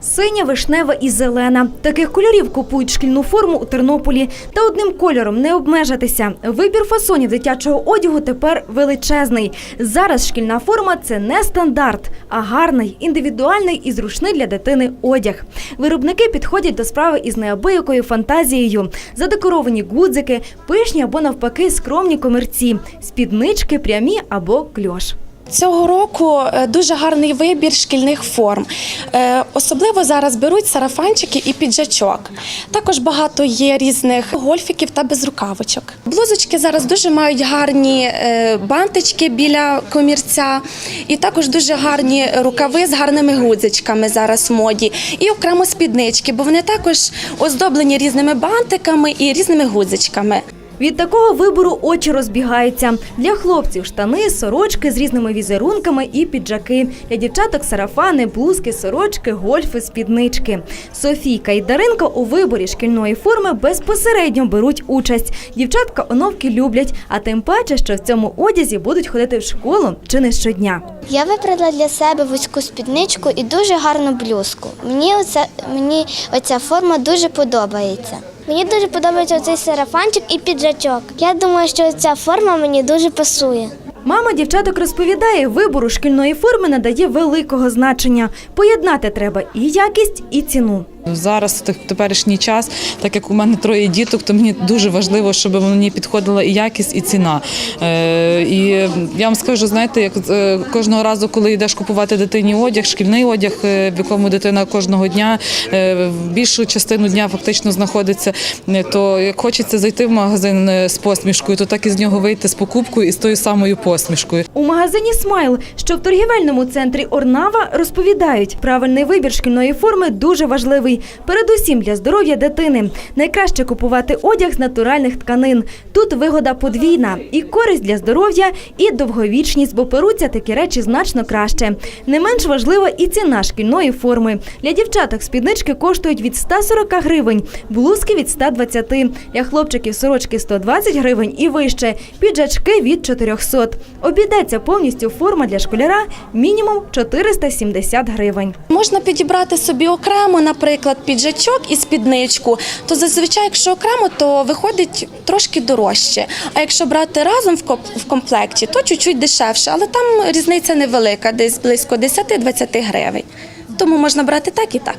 Синя, вишнева і зелена. Таких кольорів купують шкільну форму у Тернополі. Та одним кольором не обмежитися. Вибір фасонів дитячого одягу тепер величезний. Зараз шкільна форма це не стандарт, а гарний, індивідуальний і зручний для дитини одяг. Виробники підходять до справи із неабиякою фантазією. Задекоровані гудзики, пишні або навпаки скромні комірці, спіднички прямі або кльош. Цього року е, дуже гарний вибір шкільних форм. Е, Особливо зараз беруть сарафанчики і піджачок. Також багато є різних гольфіків та безрукавочок. Блузочки зараз дуже мають гарні е, бантички біля комірця, і також дуже гарні рукави з гарними гудзичками зараз в моді. І окремо спіднички, бо вони також оздоблені різними бантиками і різними гудзичками. Від такого вибору очі розбігаються. Для хлопців штани, сорочки з різними візерунками і піджаки. Для дівчаток сарафани, блузки, сорочки, гольфи, спіднички. Софійка і Даринка у виборі шкільної форми безпосередньо беруть участь. Дівчатка оновки люблять, а тим паче, що в цьому одязі будуть ходити в школу чи не щодня. Я вибрала для себе вузьку спідничку і дуже гарну блузку. Мені оця, мені оця форма дуже подобається. Мені дуже подобається цей сарафанчик і піджачок. Я думаю, що ця форма мені дуже пасує. Мама дівчаток розповідає, вибору шкільної форми надає великого значення. Поєднати треба і якість, і ціну. Зараз теперішній час, так як у мене троє діток, то мені дуже важливо, щоб мені підходила і якість, і ціна. Е, і я вам скажу, знаєте, як е, кожного разу, коли йдеш купувати дитині одяг, шкільний одяг, е, в якому дитина кожного дня більшу частину дня фактично знаходиться, то як хочеться зайти в магазин з посмішкою, то так і з нього вийти з покупкою і з тою самою посмішкою. У магазині Смайл, що в торгівельному центрі Орнава, розповідають, правильний вибір шкільної форми дуже важливий, передусім для здоров'я дитини. Найкраще купувати одяг з натуральних тканин. Тут вигода подвійна і користь для здоров'я, і довговічність, бо перуться такі речі значно краще. Не менш важлива і ціна шкільної форми. Для дівчаток спіднички коштують від 140 гривень, блузки від 120, для хлопчиків сорочки 120 гривень і вище, піджачки від 400. Обійдеться повністю форма для школяра мінімум 470 гривень. Можна підібрати собі окремо, наприклад, піджачок і спідничку. То зазвичай, якщо окремо, то виходить трошки дорожче. А якщо брати разом в комплекті, то чуть-чуть дешевше, але там різниця невелика, десь близько 10-20 гривень. Тому можна брати так і так.